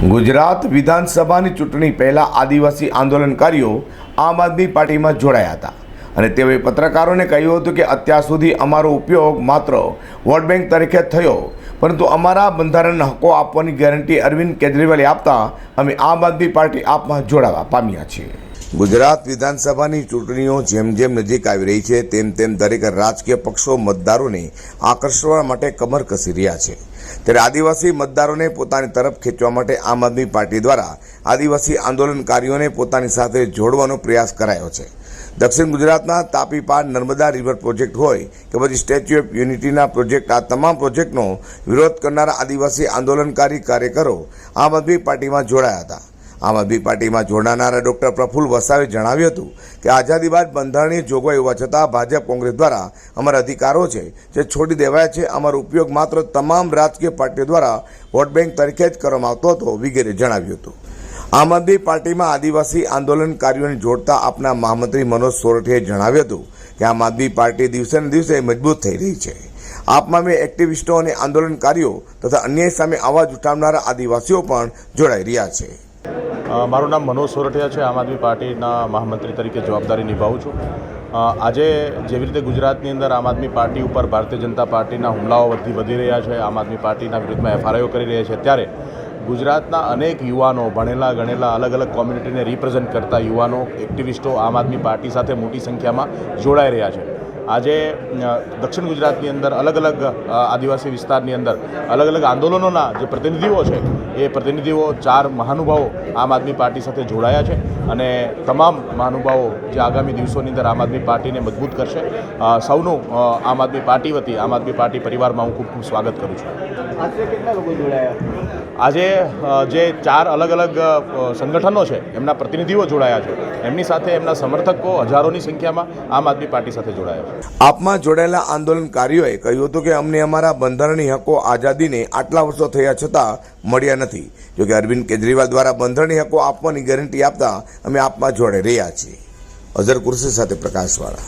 ગુજરાત વિધાનસભાની ચૂંટણી પહેલાં આદિવાસી આંદોલનકારીઓ આમ આદમી પાર્ટીમાં જોડાયા હતા. અને તેઓએ પત્રકારોને કહ્યું હતું કે અત્યાર સુધી અમારો ઉપયોગ માત્ર વોટ બેંક તરીકે થયો, પરંતુ અમારા બંધારણના હકો આપવાની ગેરંટી અરવિંદ કેજરીવાલે આપતા અમે આમ આદમી પાર્ટી આપમાં જોડાવા પામ્યા છીએ. ગુજરાત વિધાનસભાની ચૂંટણીઓ જેમ જેમ નજીક આવી રહી છે, તેમ તેમ દરેક રાજકીય પક્ષો મતદારોને આકર્ષવા માટે કમર કસી રહ્યા છે. ત્યારે આદિવાસી મતદારોને પોતાની તરફ ખેંચવા માટે આમ આદમી પાર્ટી દ્વારા આદિવાસી આંદોલનકારીઓને પોતાની સાથે જોડવાનો પ્રયાસ કરાયો છે. દક્ષિણ ગુજરાતના તાપી પાર નર્મદા રિવર પ્રોજેક્ટ હોય કે પછી સ્ટેચ્યુ ઓફ યુનિટીના પ્રોજેક્ટ, આ તમામ પ્રોજેક્ટનો વિરોધ કરનારા આદિવાસી આંદોલનકારી કાર્યકરો આમ આદમી પાર્ટીમાં જોડાયા હતા. આમ આદમી પાર્ટીમાં જોડાનારા ડૉક્ટર પ્રફુલ્લ વસાવે જણાવ્યું હતું કે આઝાદી બાદ બંધારણીય જોગવાઈ હોવા છતાં ભાજપ કોંગ્રેસ દ્વારા અમારા અધિકારો છે જે છોડી દેવાયા છે, અમારો ઉપયોગ માત્ર તમામ રાજકીય પાર્ટીઓ દ્વારા વોટ બેંક તરીકે જ કરવામાં આવતો હતો વગેરે જણાવ્યું હતું. આમ આદમી પાર્ટીમાં આદિવાસી આંદોલનકારીઓને જોડતા આપના મહામંત્રી મનોજ સોરઠીએ જણાવ્યું હતું કે આમ આદમી પાર્ટી દિવસે ને દિવસે મજબૂત થઈ રહી છે. આપમાં મેં એક્ટિવિસ્ટો અને આંદોલનકારીઓ તથા અન્યાય સામે અવાજ ઉઠાવનારા આદિવાસીઓ પણ જોડાઈ રહ્યા છે. મારું નામ મનોજ સોરઠિયા છે. આમ આદમી પાર્ટીના મહામંત્રી તરીકે જવાબદારી નિભાવું છું. આજે જેવી રીતે ગુજરાતની અંદર આમ આદમી પાર્ટી ઉપર ભારતીય જનતા પાર્ટીના હુમલાઓ વધી વધી રહ્યા છે, આમ આદમી પાર્ટીના વિરુદ્ધમાં એફઆરઆઈઓ કરી રહ્યા છે, ત્યારે ગુજરાતના અનેક યુવાનો ભણેલા, ગણેલા, અલગ અલગ કોમ્યુનિટીને રિપ્રેઝેન્ટ કરતા યુવાનો એક્ટિવિસ્ટો આમ આદમી પાર્ટી સાથે મોટી સંખ્યામાં જોડાઈ રહ્યા છે. આજે દક્ષિણ ગુજરાતની અંદર અલગ અલગ આદિવાસી વિસ્તારની અંદર અલગ અલગ આંદોલનોના જે પ્રતિનિધિઓ છે, એ પ્રતિનિધિઓ ચાર મહાનુભાવો આમ આદમી પાર્ટી સાથે જોડાયા છે અને તમામ મહાનુભાવો જે આગામી દિવસોની અંદર આમ આદમી પાર્ટીને મજબૂત કરશે સૌનું આમ આદમી પાર્ટી વતી, આમ આદમી પાર્ટી પરિવારમાં હું ખૂબ ખૂબ સ્વાગત કરું છું. આજે જે ચાર અલગ અલગ સંગઠનો છે, એમના પ્રતિનિધિઓ જોડાયા છે. એમની સાથે એમના સમર્થકો હજારોની સંખ્યામાં આમ આદમી પાર્ટી સાથે જોડાયા છે. આપમાં જોડાયેલા આંદોલનકારીઓએ કહ્યું હતું કે અમને અમારા બંધારણીય હકો આઝાદીને આટલા વર્ષો થયા છતાં મળ્યા નથી. જોકે અરવિંદ કેજરીવાલ દ્વારા બંધારણીય હકો આપવાની ગેરંટી આપતા અમે આપમાં જોડાઈ રહ્યા છીએ. અઝર કુર્સી સાથે પ્રકાશવાળા.